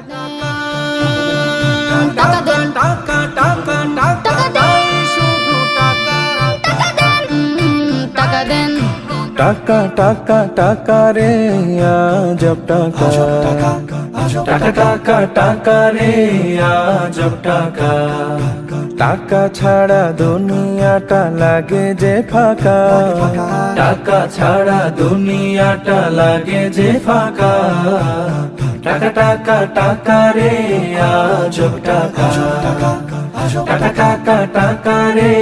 টাকা টাকা টাকা টাকা টাকা টাকা টাকা রে আজব টাকা টাকা টাকা টাকা রে আজব টাকা টাকা ছাড়া দুনিয়াটা লাগে যে ফাঁকা টাকা ছাড়া দুনিয়াটা লাগে যে ফাঁকা টাকা টাকা টাকা রে আজব টাকা। টাকা টাকা টাকা রে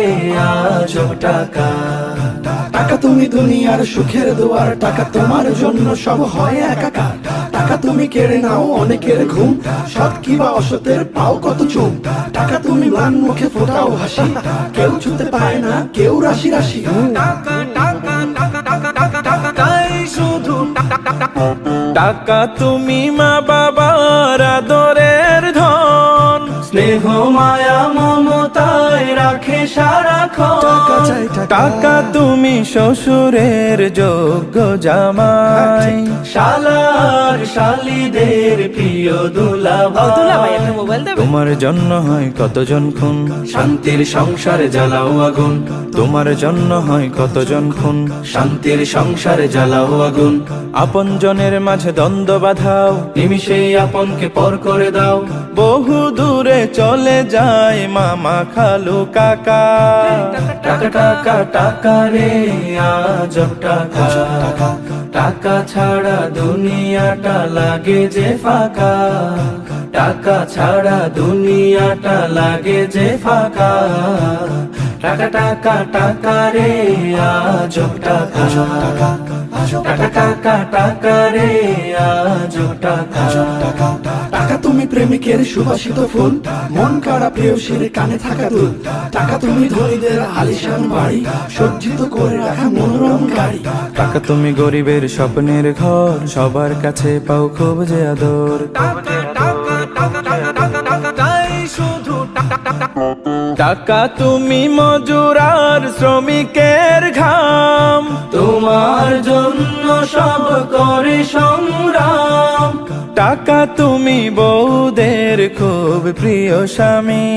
আজব টাকা। টাকা তুমি দুনিয়ার সুখের দুয়ার টাকা তোমার জন্য সব হয় একাকার। টাকা তুমি কেড়ে নাও অনেকের ঘুম সৎ কিবা অসতের পাও কত চুম। টাকা তুমি মান মুখে ফোটাও হাসি কেউ ছুতে পায় না কেউ রাশি রাশি। টাকা টাকা টাকা টাকা তুমি মা বাবার আদরের ধন। স্নেহ মায়া মমতায় রাখে সারাক্ষণ। টাকা চাই, টাকা। টাকা তুমি শ্বশুরের যোগ্য জামাই। শালার শালিদের প্রিয় দুলাভাই। তোমার জন্য হয় কতজন খুন? শান্তির সংসারে জ্বালাও আগুন। তোমার জন্য হয় কতজন খুন? শান্তির সংসারে জ্বালাও আগুন। আপন জনের মাঝে দ্বন্দ্ব বাধাও। নিমিষেই আপনকে পর করে দাও। বহু দূরে চলে যায় মামা খালু কাকা। টাকা টাকা টাকা রে আজব টাকা। টাকা ছাড়া দুনিয়াটা লাগে যে ফাঁকা। টাকা ছাড়া দুনিয়াটা লাগে যে ফাঁকা। টাকা টাকা টাকা রে আজব টাকা। টাকা টাকা টাকা। রে আজব টাকা। টাকা তুমি প্রেমিকের সুবাসিত ফুল। মন কাড়া প্রেয়সীর কানে থাকা দুল। টাকা তুমি ধনীদের আলিশান বাড়ি। সজ্জিত করে রাখা মনোরম গাড়ি। টাকা তুমি গরিবের স্বপ্নের ঘর। সবার কাছে পাও খুব যে আদর। টাকা টাকা তুমি মজুরার শ্রমিকের ঘাম। তোমার জন্য সব করে সংগ্রাম। টাকা তুমি বউদের খুব প্রিয় স্বামী।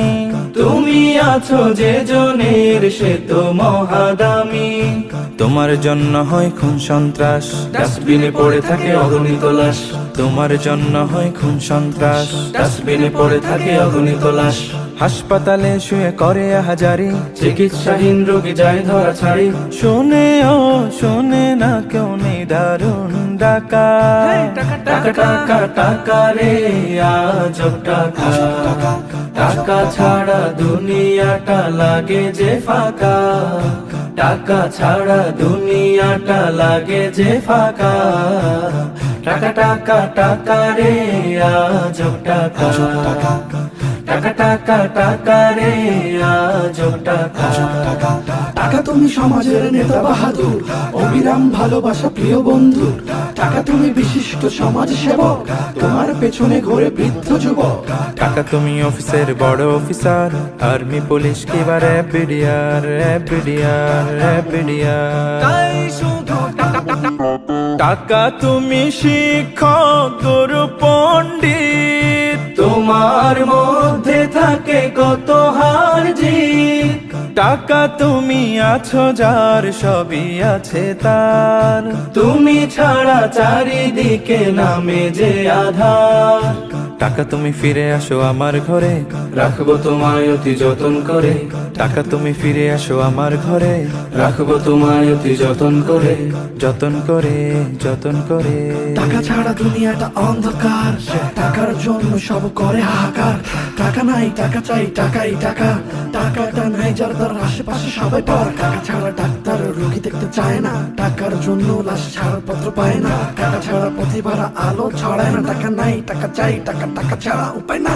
তুমি আছো যে জনের সে তো মহাদামি। তোমার জন্য হয় খুন সন্ত্রাস। ডাস্টবিনে পড়ে থাকে অগণিত লাশ তোমার জন্য হয় খুন সন্ত্রাস। ডাস্টবিনে পড়ে থাকে অগণিত লাশ হাসপাতালে শুয়ে করে হাজারি। চিকিৎসাহীন রোগী যায় ধরা ছাড়ি। শুনে ও শুনে না কেউ নেই দারুণ ডাকা। টাকা টাকা টাকা রে আজব টাকা। টাকা ছাড়া দুনিয়াটা লাগে যে ফাঁকা। টাকা ছাড়া দুনিয়াটা লাগে যে ফাঁকা। টাকা টাকা টাকা রে আজ টাকা টাকা টাকা টাকা রে আজ টাকা টাকা তুমি সমাজের নেতা বাহাদুর অবিরাম ভালোবাসা প্রিয় বন্ধু। টাকা তুমি বিশিষ্ট সমাজ সেবক তোমার পেছনে ঘোরে বৃদ্ধ যুবক। টাকা তুমি অফিসের বড় অফিসার। আর্মি পুলিশ কিবা চাই শুধু টাকা টাকা টাকা। তুমি শিক্ষক গুরু পণ্ডিত। তোমার মধ্যে থাকে কত হার জিত। টাকা তুমি আছো যার সবই আছে তার। তুমি ছাড়া চারিদিকে নামে যে আধার। টাকা তুমি ফিরে আসো আমার ঘরে। রাখব তোমায় অতি যতন করে। টাকা তুমি ফিরে আসো আমার ঘরে। রাখব তোমায় অতি যতন করে। যতন করে যতন করে। টাকা ছাড়া দুনিয়াটা অন্ধকার। টাকার জন্য সব করে হাহাকার। টাকা নাই টাকা চাই টাকাই টাকা। টাকাটা নাই যার তার আশেপাশে সবাই পার টাকা ছাড়া ডাক্তার রোগী দেখতে চায় না। টাকার জন্য লাশ ছাড়পত্র পায় না। টাকা ছাড়া প্রতিবার আলো ছড়ায় না। টাকা নাই টাকা চাই টাকা টাকা ছাড়া উপায় না